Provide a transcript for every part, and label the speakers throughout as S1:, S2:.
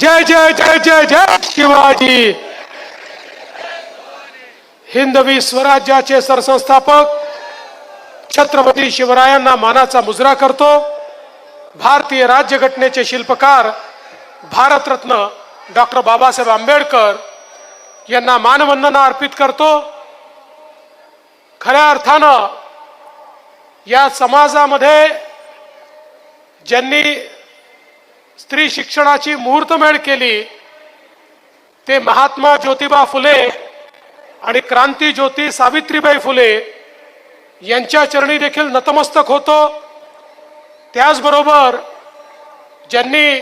S1: जय जय जय जय जय शिवाजी. हिंदवी स्वराज्याचे सरसंस्थापक छत्रपती शिवरायांना मानाचा मुजरा करतो. भारतीय राज्यघटनेचे शिल्पकार भारतरत्न डॉक्टर बाबासाहेब आंबेडकर यांना मानवंदना अर्पित करतो. खऱ्या अर्थानं या समाजामध्ये ज्यांनी स्त्री शिक्षणाची मुहूर्तमेढ केली. ते महात्मा ज्योतिबा फुले आणि क्रांती ज्योती सावित्रीबाई फुले यांच्या चरणी देखील नतमस्तक होतो. त्याचबरोबर ज्यांनी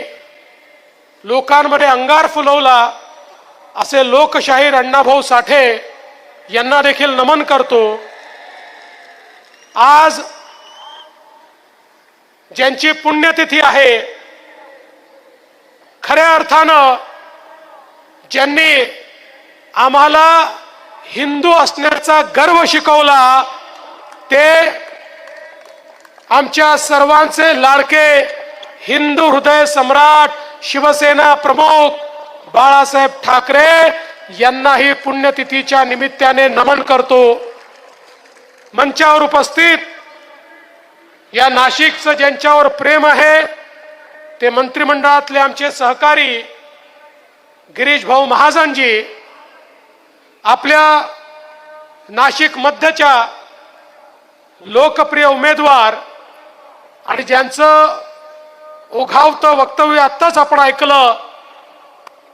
S1: लोकांमध्ये अंगार फुलवला असे लोकशाहीर अण्णाभाऊ साठे यांना देखील नमन करतो. आज ज्यांची पुण्यतिथी आहे खऱ्या अर्थानं ज्यांनी आम्हाला हिंदू असण्याचा गर्व शिकवला ते आमच्या सर्वांचे लाडके हिंदू हृदय सम्राट शिवसेना प्रमुख बाळासाहेब ठाकरे यांनाही पुण्यतिथीच्या निमित्ताने नमन करतो. मंचावर उपस्थित या नाशिकचं ज्यांच्यावर प्रेम आहे ते मंत्रिमंडळातले आमचे सहकारी गिरीश भाऊ महाजनजी आपल्या नाशिक मध्यच्या लोकप्रिय उमेदवार आणि ज्यांचं ओघावतं वक्तव्य आत्ताच आपण ऐकलं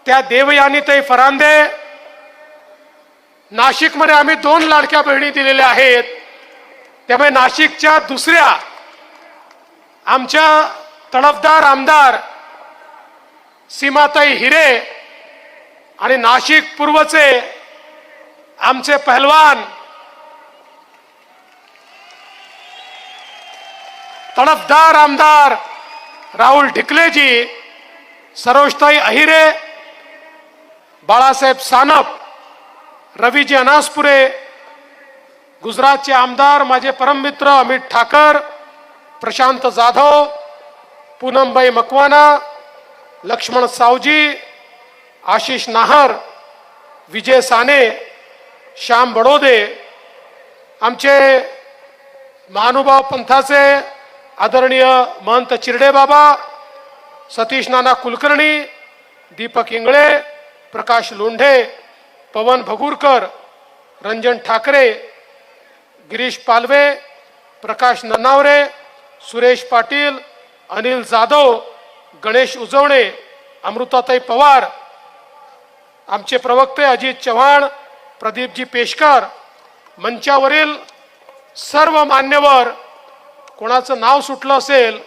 S1: त्या देवयानीताई फरांदे. नाशिकमध्ये आम्ही दोन लाडक्या बहिणी दिलेल्या आहेत. त्यामुळे नाशिकच्या दुसऱ्या आमच्या तडफदार आमदार सीमाताई हिरे आणि नाशिक पूर्वचे आमचे पहलवान तडफदार आमदार राहुल ढिकलेजी सरोजताई अहिरे बाळासाहेब सानप रवीजी अनासपुरे गुजरातचे आमदार माझे परममित्र अमित ठाकर प्रशांत जाधव पूनमबाई मकवाना लक्ष्मण सावजी आशिष नाहर विजय साने श्याम बडोदे आमचे महानुभाव पंथाचे आदरणीय महंत चिरडे बाबा सतीश नाना कुलकर्णी दीपक इंगळे प्रकाश लोंढे पवन भगुरकर रंजन ठाकरे गिरीश पालवे प्रकाश नन्नावरे सुरेश पाटील अनिल जाधव गणेश उजवणे अमृताताई पवार आमचे प्रवक्ते अजित चव्हाण प्रदीपजी पेशकर मंचावरील सर्व मान्यवर कोणाचं नाव सुटलं असेल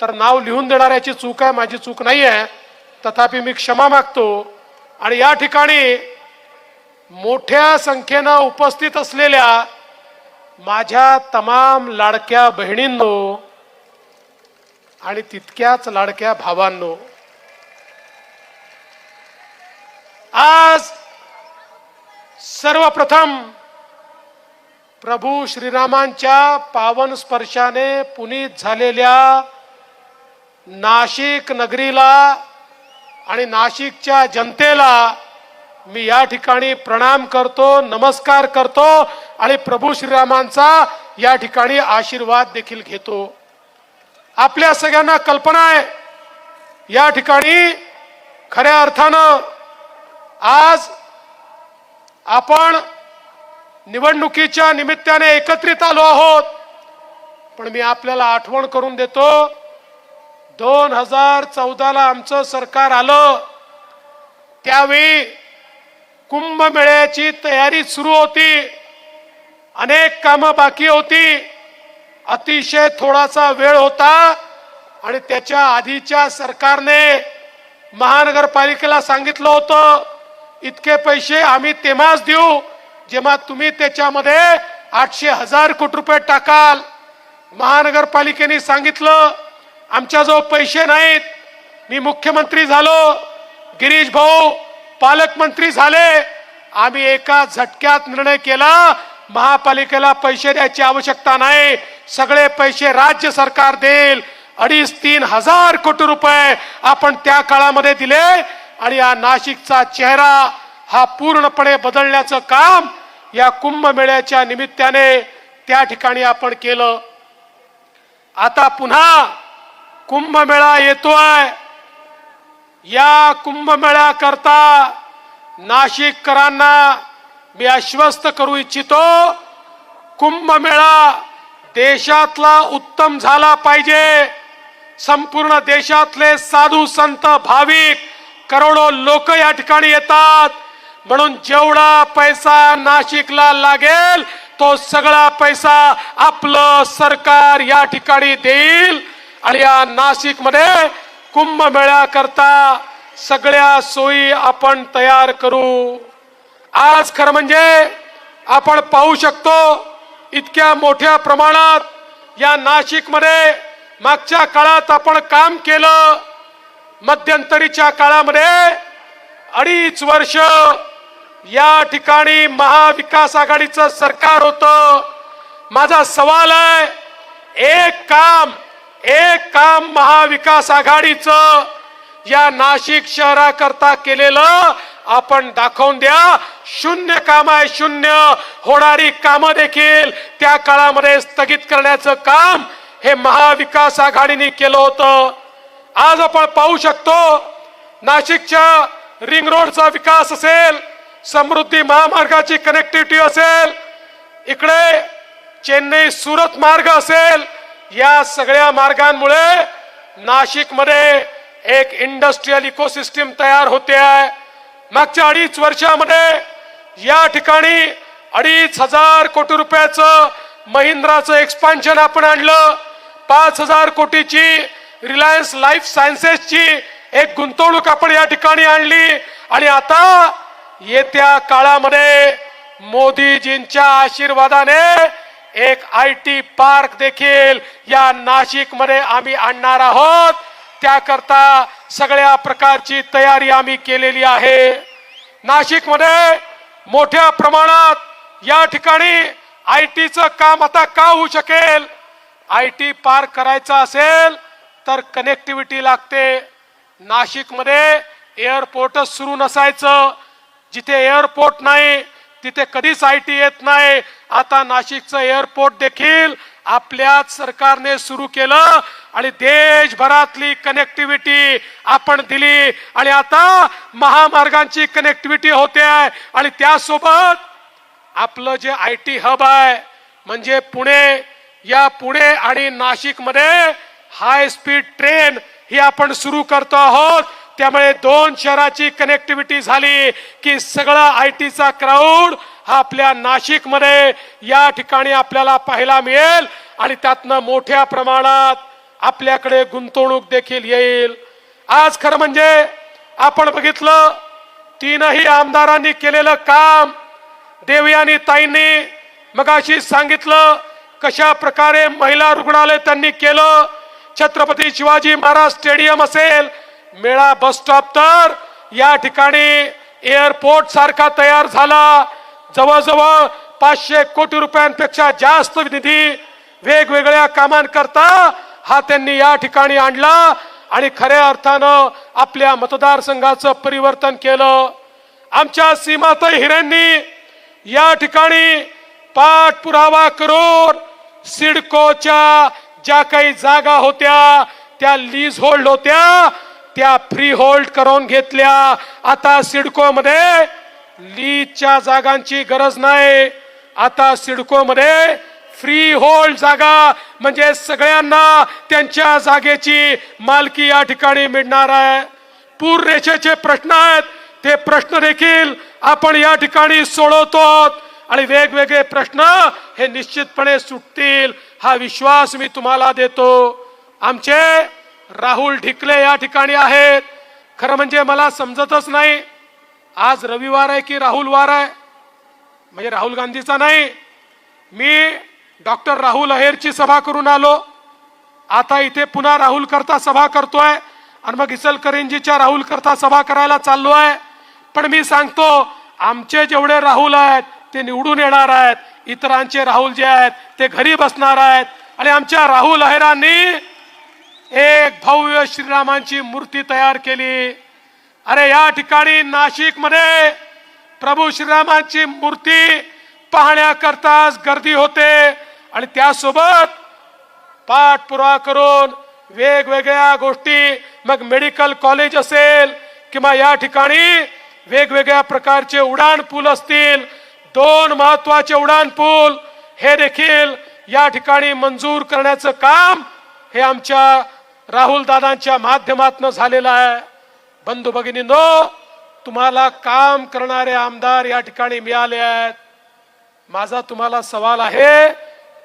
S1: तर नाव लिहून देणाऱ्याची चूक आहे माझी चूक नाही आहे. तथापि मी क्षमा मागतो. आणि या ठिकाणी मोठ्या संख्येनं उपस्थित असलेल्या माझ्या तमाम लाडक्या बहिणींनो आणि तितक्याच लाडक्या भावांनो आज सर्वप्रथम प्रभू श्रीरामांच्या पावन स्पर्शाने पुनीत झालेल्या नाशिक नगरीला आणि नाशिकच्या जनतेला मी या ठिकाणी प्रणाम करतो नमस्कार करतो आणि प्रभू श्रीरामांचा या ठिकाणी आशीर्वाद देखील घेतो. आपल्या सगळ्यांना कल्पना आहे. या ठिकाणी खऱ्या अर्थानं आज आपण निवडणुकीच्या निमित्ताने एकत्रित आलो आहोत. पण मी आपल्याला आठवण करून देतो दोन हजार चौदाला आमचं सरकार आलं. त्यावेळी कुंभमेळ्याची तयारी सुरू होती. अनेक कामं बाकी होती. अतिशय थोडासा वेळ होता आणि त्याच्या आधीच्या सरकारने महानगरपालिकेला सांगितलं होतं इतके पैसे आम्ही तेव्हाच देऊ जेव्हा तुम्ही त्याच्यामध्ये आठशे हजार कोटी रुपये टाकाल. महानगरपालिकेने सांगितलं आमच्याजवळ पैसे नाहीत. मी मुख्यमंत्री झालो गिरीश भाऊ पालकमंत्री झाले. आम्ही एका झटक्यात निर्णय केला महापालिकेला पैसे द्यायची आवश्यकता नाही. सगळे पैसे राज्य सरकार देईल. अडीच तीन हजार कोटी रुपये आपण त्या काळामध्ये दिले आणि या नाशिकचा चेहरा हा पूर्णपणे बदलण्याचं काम या कुंभमेळ्याच्या निमित्ताने त्या ठिकाणी आपण केलं. आता पुन्हा कुंभमेळा येतोय. या कुंभमेळ्याकरता नाशिककरांना मी आश्वस्त करू इच्छितो कुंभमेळा देशातला उत्तम झाला पाहिजे. संपूर्ण देशातले साधू संत भाविक करोडो लोक या ठिकाणी येतात. म्हणून जेवढा पैसा नाशिकला लागेल तो सगळा पैसा आपलं सरकार या ठिकाणी देईल. आणि या नाशिकमध्ये कुंभमेळ्या करता सगळ्या सोयी आपण तयार करू. आज खरं म्हणजे आपण पाहू शकतो इतक्या मोठ्या प्रमाणात या नाशिकमध्ये मागच्या काळात आपण काम केलं. मध्यंतरीच्या काळामध्ये अडीच वर्ष या ठिकाणी महाविकास आघाडीचं सरकार होतं. माझा सवाल आहे एक काम एक काम महाविकास आघाडीचं या नाशिक शहराकरता केलेलं आपण दाखवून द्या. शून्य काम आहे शून्य. होणारी कामं देखील त्या काळामध्ये स्थगित करण्याचं काम हे महाविकास आघाडीने केलं होतं. आज आपण पाहू शकतो नाशिकच्या रिंग रोडचा विकास असेल समृद्धी महामार्गाची कनेक्टिव्हिटी असेल इकडे चेन्नई सुरत मार्ग असेल या सगळ्या मार्गांमुळे नाशिकमध्ये एक इंडस्ट्रीयल इकोसिस्टीम तयार होते आहे. मागच्या अडीच वर्षामध्ये या ठिकाणी अडीच हजार कोटी रुपयाचं महिंद्राचं एक्सपान्शन आपण आणलं. पाच हजार कोटीची रिलायन्स लाईफ सायन्सेसची एक गुंतवणूक आपण या ठिकाणी आणली. आणि आता येत्या काळामध्ये मोदीजींच्या आशीर्वादाने एक आय टी पार्क देखील या नाशिकमध्ये आम्ही आणणार आहोत. त्याकरता सगळ्या प्रकारची तयारी आम्ही केलेली आहे. नाशिकमध्ये मोठ्या प्रमाणात या ठिकाणी आय टीचं काम आता का होऊ शकेल? आय टी पार्क करायचा असेल तर कनेक्टिव्हिटी लागते. नाशिकमध्ये एअरपोर्टच सुरू नसायचं. जिथे एअरपोर्ट नाही तिथे कधीच आय टी येत नाही. आता नाशिकचं एअरपोर्ट देखील आपल्याच सरकारने सुरू केलं आणि देशभरातली कनेक्टिव्हिटी आपण दिली. आणि आता महामार्गांची कनेक्टिव्हिटी होते आहे आणि त्यासोबत आपलं जे आय टी हब आहे म्हणजे पुणे या पुणे आणि नाशिकमध्ये हाय स्पीड ट्रेन ही आपण सुरू करतो आहोत. त्यामुळे दोन शहराची कनेक्टिव्हिटी झाली की सगळं आय टीचा क्राऊड हा आपल्या नाशिकमध्ये या ठिकाणी आपल्याला पाहायला मिळेल आणि त्यातनं मोठ्या प्रमाणात आपल्याकडे गुंतवणूक देखील येईल. आज खरं म्हणजे आपण बघितलं तीनही आमदारांनी केलेलं काम देवयानी ताईंनी मगाशी सांगितलं कशा प्रकारे महिला रुग्णालय त्यांनी केलं छत्रपती शिवाजी महाराज स्टेडियम असेल मेळा बस स्टॉप तर या ठिकाणी एअरपोर्ट सारखा तयार झाला जवळजवळ पाचशे कोटी रुपयांपेक्षा जास्त निधी वेगवेगळ्या कामांकरता हा त्यांनी या ठिकाणी आणला आणि खऱ्या अर्थानं आपल्या मतदारसंघाचं परिवर्तन केलं. आमच्या सीमाताई हिरेंनी या ठिकाणी पाठपुरावा करून सिडकोच्या ज्या काही जागा होत्या त्या लीज होल्ड होत्या त्या फ्री होल्ड करून घेतल्या. आता सिडको मध्ये लीजच्या जागांची गरज नाही. आता सिडकोमध्ये फ्री होल्ड जागा म्हणजे सगळ्यांना त्यांच्या जागेची मालकी या ठिकाणी मिळणार आहे. पूर रेषेचे प्रश्न आहेत ते प्रश्न देखील आपण या ठिकाणी सोडवतो आणि वेगवेगळे प्रश्न हे निश्चितपणे सुटतील हा विश्वास मी तुम्हाला देतो. आमचे राहुल ढिकले या ठिकाणी आहेत. खरं म्हणजे मला समजतच नाही आज रविवार आहे की राहुल वार आहे? म्हणजे राहुल गांधीचा नाही. मी डॉक्टर राहुल अहेरची सभा करून आलो. आता इथे पुन्हा राहुल करता सभा करतोय आणि मग इचलकरंजीच्या राहुल करता सभा करायला चाललो आहे. पण मी सांगतो आमचे जेवढे राहुल आहेत ते निवडून येणार आहेत. इतरांचे राहुल जे आहेत ते घरी बसणार आहेत. आणि आमच्या राहुल अहेरांनी एक भव्य श्रीरामांची मूर्ती तयार केली. अरे या ठिकाणी नाशिकमध्ये प्रभू श्रीरामांची मूर्ती पाहण्याकरताच गर्दी होते आणि त्यासोबत पाठपुरावा करून वेगवेगळ्या गोष्टी मग मेडिकल कॉलेज असेल किंवा या ठिकाणी वेगवेगळ्या प्रकारचे उडाण पूल असतील दोन महत्त्वाचे उडाण पूल हे देखील या ठिकाणी मंजूर करण्याचं काम हे आमच्या राहुल दादांच्या माध्यमातून झालेलं आहे. बंधू भगिनींनो तुम्हाला काम करणारे आमदार या ठिकाणी मिळाले आहेत. माझा तुम्हाला सवाल आहे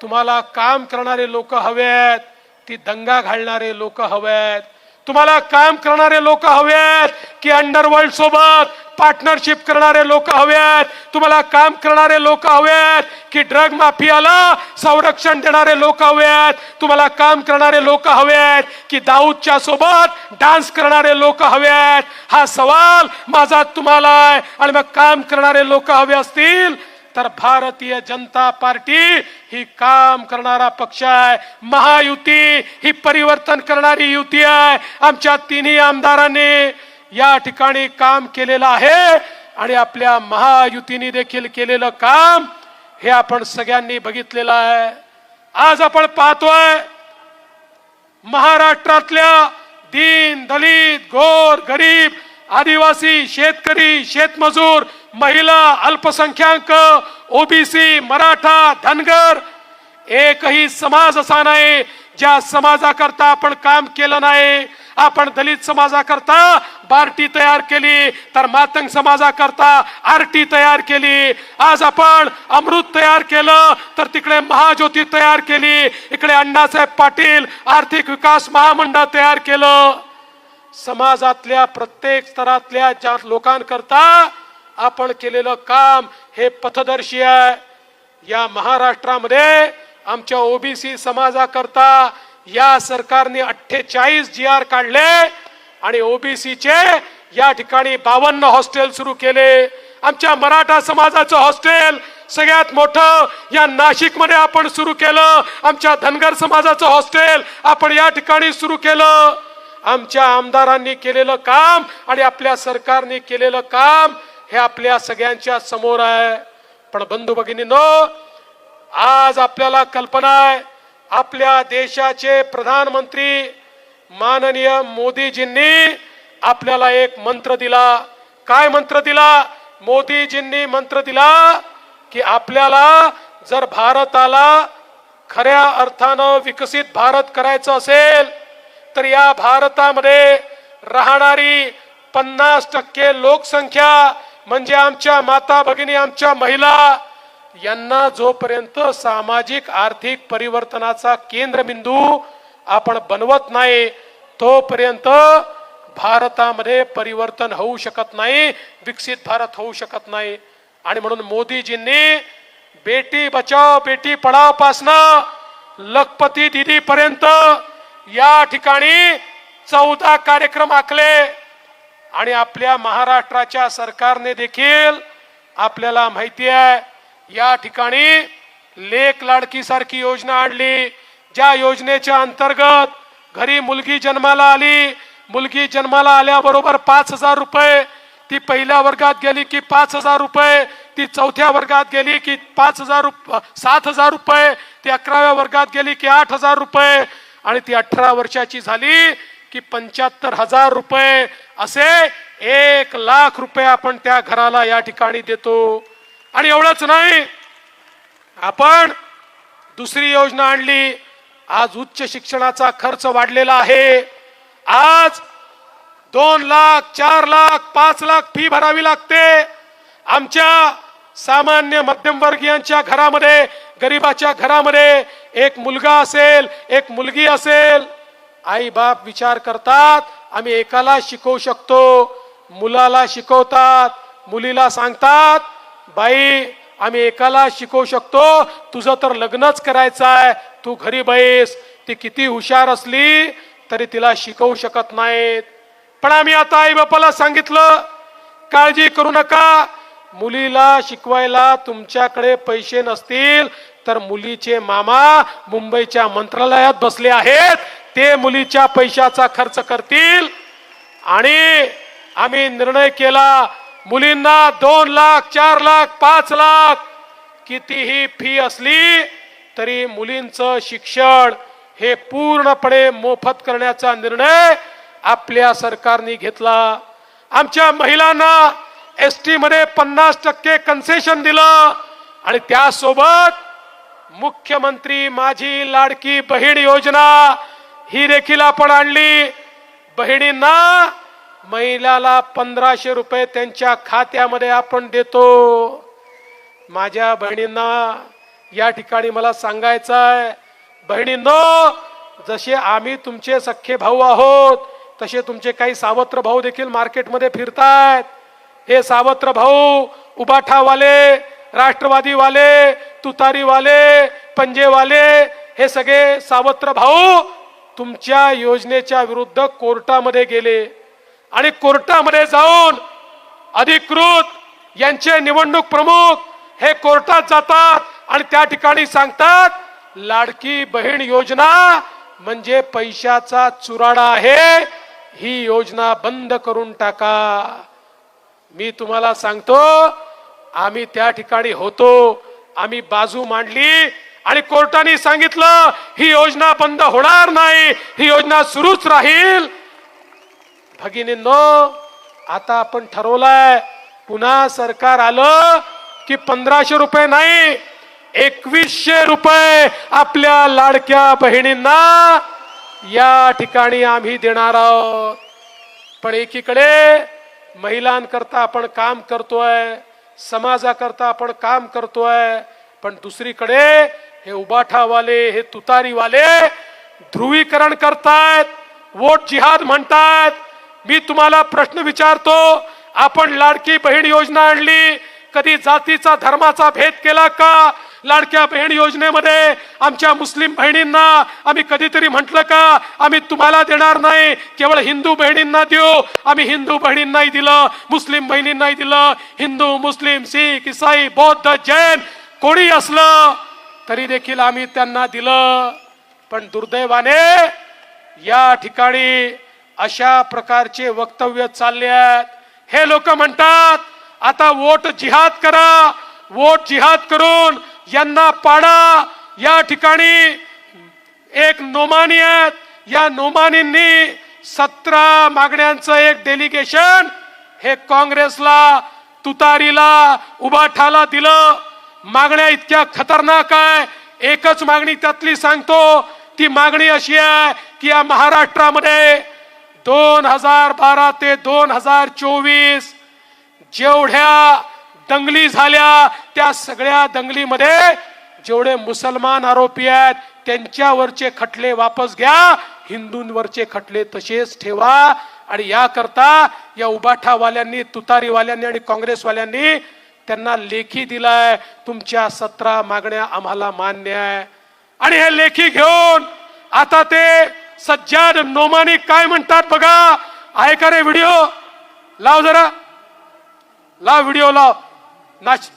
S1: तुम्हाला काम करणारे लोक हवे आहेत ती दंगा घालणारे लोक हवे आहेत. तुम्हाला काम करणारे लोक हवे आहेत की अंडरवर्ल्ड सोबत पार्टनरशिप करणारे लोक हवे आहेत तुम्हाला काम करणारे लोक हवे आहेत की ड्रग माफियाला संरक्षण देणारे लोक हवेत. आहेत तुम्हाला काम करणारे लोक हवे आहेत की दाऊदच्या सोबत डान्स करणारे लोक हवे आहेत हा सवाल माझा तुम्हाला आहे आणि मग काम करणारे लोक हवे असतील तर भारतीय जनता पार्टी ही काम करणारा पक्ष आहे. महायुती ही परिवर्तन करणारी युती आहे. आमच्या तिन्ही आमदारांनी या ठिकाणी काम केलेलं आहे आणि आपल्या महायुतीने देखील केलेलं काम हे आपण सगळ्यांनी बघितलेलं आहे. आज आपण पाहतोय महाराष्ट्रातल्या दीन दलित गोर गरीब आदिवासी शेतकरी शेतमजूर महिला अल्पसंख्याक ओबीसी मराठा धनगर एकही समाज असा नाही ज्या समाजाकरता आपण काम केलं नाही आपण दलित समाजाकरता बार्टी तयार केली तर मातंग समाजाकरता आरटी तयार केली. आज आपण अमृत तयार केलं तर तिकडे महाज्योती तयार केली. इकडे अण्णासाहेब पाटील आर्थिक विकास महामंडळ तयार केलं. समाजातल्या प्रत्येक स्तरातल्या ज्या लोकांकरता आपण केलेलं काम हे पथदर्शी आहे. या महाराष्ट्रामध्ये आमच्या ओबीसी समाजाकरता या सरकारने अठ्ठेचाळीस जी आर काढले आणि ओबीसीचे या ठिकाणी बावन्न हॉस्टेल सुरू केले. आमच्या मराठा समाजाचं हॉस्टेल सगळ्यात मोठं या नाशिकमध्ये आपण सुरू केलं. आमच्या धनगर समाजाचं हॉस्टेल आपण या ठिकाणी सुरू केलं. आमच्या आमदारांनी केलेलं काम आणि आपल्या सरकारने केलेलं काम हे आपल्या सगळ्यांच्या समोर आहे. पण बंधू भगिनीनो आज आपल्याला कल्पना आहे आपल्या देशाचे प्रधानमंत्री माननीय मोदीजींनी आपल्याला एक मंत्र दिला. काय मंत्र दिला? मोदीजींनी मंत्र दिला की आपल्याला जर भारताला खऱ्या अर्थानं विकसित भारत करायचं असेल तर या भारतामध्ये राहणारी पन्नास टक्के लोकसंख्या म्हणजे आमच्या माता भगिनी आमच्या महिला यांना जोपर्यंत सामाजिक आर्थिक परिवर्तनाचा केंद्रबिंदू आपण बनवत नाही तोपर्यंत भारतामध्ये परिवर्तन होऊ शकत नाही विकसित भारत होऊ शकत नाही. आणि म्हणून मोदीजींनी बेटी बचाव बेटी पढाव पासनं लखपती दिदी पर्यंत या ठिकाणी चौदा कार्यक्रम आखले. आणि आपल्या महाराष्ट्राच्या सरकारने देखील आपल्याला माहिती आहे या ठिकाणी लेख लाडकी सारखी योजना आणली ज्या योजनेच्या अंतर्गत घरी मुलगी जन्माला आली मुलगी जन्माला आल्याबरोबर पाच हजार रुपये ती पहिल्या वर्गात गेली की पाच हजार रुपये ती चौथ्या वर्गात गेली की पाच हजार रुप सात हजार रुपये ती अकराव्या वर्गात गेली की आठ हजार रुपये आणि ती अठरा वर्षाची झाली की पंच्याहत्तर हजार रुपये असे एक लाख रुपये आपण त्या घराला या ठिकाणी देतो. आणि एवढंच नाही आपण दुसरी योजना आणली. आज उच्च शिक्षणाचा खर्च वाढलेला आहे. आज दोन लाख चार लाख पाच लाख फी भरावी लागते. आमच्या सामान्य मध्यमवर्गीयांच्या घरामध्ये गरिबाच्या घरामध्ये एक मुलगा असेल एक मुलगी असेल आई बाप विचार करतात आम्ही एकाला शिकवू शकतो मुलाला शिकवतात मुलीला सांगतात बाई आम्ही एकाला शिकवू शकतो तुझं तर लग्नच करायचं आहे तू घरी बैस ती किती हुशार असली तरी तिला शिकवू शकत नाहीत. पण आम्ही आता आई बापाला सांगितलं काळजी करू नका मुलीला शिकवायला तुमच्याकडे पैसे नसतील तर मुलीचे मामा मुंबईच्या मंत्रालयात बसले आहेत ते मुलीच्या पैशाचा खर्च करतील. आणि आम्ही निर्णय केला मुलींना दोन लाख चार लाख पाच लाख कितीही फी असली तरी मुलींचं शिक्षण हे पूर्णपणे मोफत करण्याचा निर्णय आपल्या सरकारने घेतला. आमच्या महिलांना एस टीमध्ये पन्नास टक्के कन्सेशन दिलं आणि त्यासोबत मुख्यमंत्री माझी लाडकी बहीण योजना ही देखील आपण आणली. बहिणींना महिलाला पंधराशे रुपये त्यांच्या खात्यामध्ये आपण देतो. माझ्या बहिणींना या ठिकाणी मला सांगायचं आहे बहिणींनो जसे आम्ही तुमचे सख्खे भाऊ आहोत तसे तुमचे काही सावत्र भाऊ देखील मार्केटमध्ये फिरतायत. हे सावत्र भाऊ उबाठावाले राष्ट्रवादीवाले तुतारीवाले पंजेवाले हे सगळे सावत्र भाऊ तुमच्या योजनेच्या विरुद्ध कोर्टामध्ये गेले आणि कोर्टामध्ये जाऊन अधिकृत यांचे निवडणूक प्रमुख हे कोर्टात जातात आणि त्या ठिकाणी सांगतात लाडकी बहीण योजना म्हणजे पैशाचा चुराडा आहे ही योजना बंद करून टाका. मी तुम्हाला सांगतो आम्ही त्या ठिकाणी होतो आम्ही बाजू मांडली आणि कोर्टाने सांगितलं ही योजना बंद होणार नाही ही योजना सुरूच राहील. भगिनींनो आता आपण ठरवलंय पुन्हा सरकार आलं की पंधराशे रुपये नाही एकवीसशे रुपये आपल्या लाडक्या बहिणींना या ठिकाणी आम्ही देणार आहोत. पण एकीकडे महिलांकरता आपण काम करतोय समाजाकरता आपण काम करतोय पण दुसरीकडे हे उबाठावाले हे तुतारीवाले ध्रुवीकरण करतायत वोट जिहाद म्हणतात मी तुम्हाला प्रश्न विचारतो आपण लाडकी बहीण योजना आणली कधी जातीचा धर्माचा भेद केला का? लाडक्या बहीण योजनेमध्ये आमच्या मुस्लिम बहिणींना आम्ही कधीतरी म्हटलं का? आम्ही तुम्हाला देणार नाही केवळ हिंदू बहिणींना देऊ. आम्ही हिंदू बहिणींनाही दिलं मुस्लिम बहिणींनाही दिलं. हिंदू मुस्लिम शीख इसाई बौद्ध जैन कोणी असलं तरी देखील आम्ही त्यांना दिलं. पण दुर्दैवाने या ठिकाणी अशा प्रकारचे वक्तव्य चालले आहेत. हे लोक म्हणतात आता वोट जिहाद करा वोट जिहाद करून यांना पाडा. या ठिकाणी एक नोमानी आहेत. या नोमानींनी सतरा मागण्यांचं एक डेलिगेशन हे काँग्रेसला तुतारीला उबाठाला दिलं. मागण्या इतक्या खतरनाक आहे. एकच मागणी त्यातली सांगतो ती मागणी अशी आहे की या महाराष्ट्रामध्ये दोन हजार बारा ते दोन हजार चोवीस जेवढ्या दंगली झाल्या त्या सगळ्या दंगलीमध्ये जेवढे मुसलमान आरोपी आहेत त्यांच्यावरचे खटले वापस घ्या हिंदूंवरचे खटले तसेच ठेवा आणि याकरता या उबाठावाल्यांनी तुतारीवाल्यांनी आणि काँग्रेसवाल्यांनी त्यांना लेखी दिलाय तुमच्या सतरा मागण्या आम्हाला मान्य आहे. आणि हे लेखी घेऊन आता ते सज्जाद नोमानी काय म्हणतात बघा? आहे का रे व्हिडिओ. लाव जरा. लाव व्हिडिओ लाव. नाच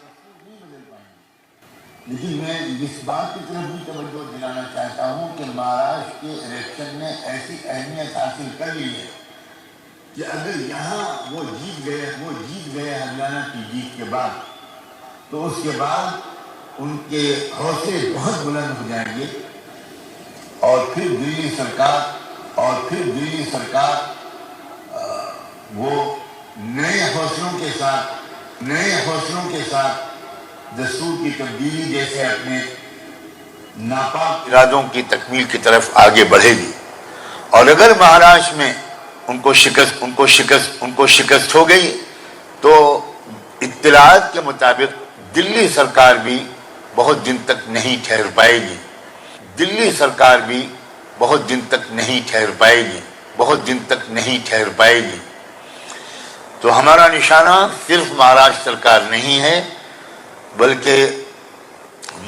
S2: लेकिन मैं इस बात की तरफ भी तवज्जो दिलाना चाहता हूँ कि महाराष्ट्र के इलेक्शन ने ऐसी अहमियत हासिल कर ली है कि अगर यहाँ वो जीत गए वो जीत गए हरियाणा की जीत के बाद तो उसके बाद उनके हौसले बहुत बुलंद हो जाएंगे और फिर दिल्ली सरकार और फिर दिल्ली सरकार अ, वो नए हौसलों के साथ नए हौसलों के साथ दस्तूर की तब्दीली जैसे अपने नापाक इरादों की तकमील की तरफ आगे बढ़ेगी और अगर महाराष्ट्र में उनको शिकस्त उनको शिकस्त उनको शिकस्त हो गई तो इत्तलात के मुताबिक दिल्ली सरकार भी बहुत दिन तक नहीं ठहर पाएगी दिल्ली सरकार भी बहुत दिन तक नहीं ठहर पाएगी बहुत दिन तक नहीं ठहर पाएगी तो हमारा निशाना सिर्फ महाराष्ट्र सरकार नहीं है बल्कि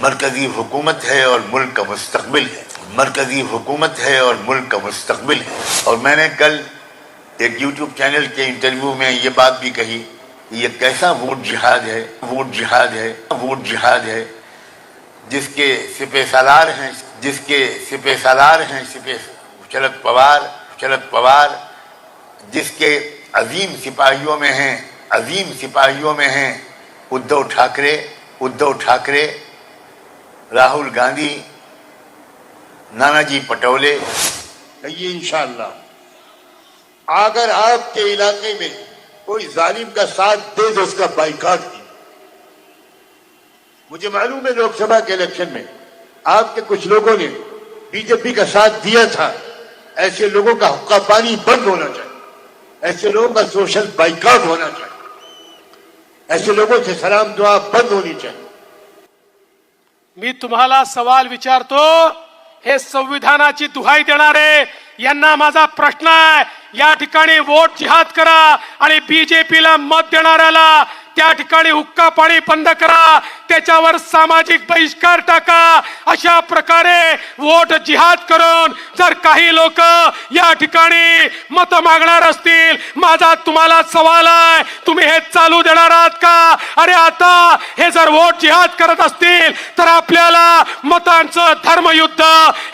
S2: मरकजी हुकूमत है और मुल्क का मुस्तकबिल है मरकजी हुकूमत है और मुल्क का मुस्तकबिल है और मैंने कल एक यूट्यूब चैनल के इंटरव्यू में ये बात भी कही कि ये कैसा वोट जिहाद है वोट जिहाद है वोट जिहाद है जिसके सिपे सालार हैं जिसके सिपे सालार हैं सिपे शरद पवार शरद पवार जिसके अजीम सिपाहियों में हैं अजीम सिपाहियों में हैं उद्धव ठाकरे उद्धव ठाकरे राहुल गांधी नानाजी पटोले
S3: कहिए इंशाल्लाह अगर आपके इलाके में कोई जालिम का साथ दे तो उसका बाइकाट की मुझे मालूम है लोकसभा के इलेक्शन में आपके कुछ लोगों ने बीजेपी का साथ दिया था ऐसे लोगों का हुक्का पानी बंद होना चाहिए ऐसे लोगों का सोशल बाइकाट होना चाहिए ऐसे लोगों से सलाम दुआ बंद होनी चाहिए
S1: मी तुम्हाला सवाल विचारतो हे संविधानाची दुहाई देणारे यांना माझा प्रश्न आहे या ठिकाणी वोट जिहाद करा आणि बीजेपीला मत देणाऱ्याला त्या ठिकाणी हुक्का पाणी बंद करा. त्याच्यावर सामाजिक बहिष्कार टाका. अशा प्रकारे वोट जिहाद करून जर काही लोक या ठिकाणी मत मागणार असतील माझा तुम्हाला सवाल आहे तुम्ही हे चालू देणार आहात का? अरे आता हे जर वोट जिहाद करत असतील तर आपल्याला मतांचं धर्मयुद्ध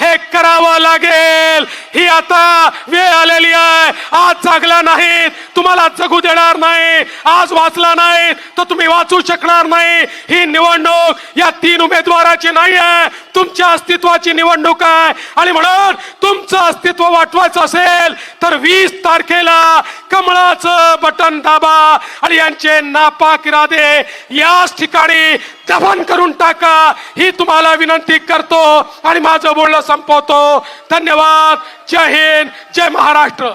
S1: हे करावं लागेल. ही आता वेळ आलेली आहे. आज जागला नाहीत तुम्हाला जगू देणार नाही. आज वाचला नाही तर तुम्ही वाचू शकणार नाही. ही निवडणूक या तीन उमेदवाराची नाही आहे तुमच्या अस्तित्वाची निवडणूक आहे. आणि म्हणून तुमचं अस्तित्व वाटवायचं असेल तर वीस तारखेला कमळाचं बटन दाबा आणि यांचे नापाक इरादे याच ठिकाणी दफन करून टाका. ही तुम्हाला विनंती करतो आणि माझं बोलणं संपवतो. धन्यवाद. जय हिंद. जय महाराष्ट्र.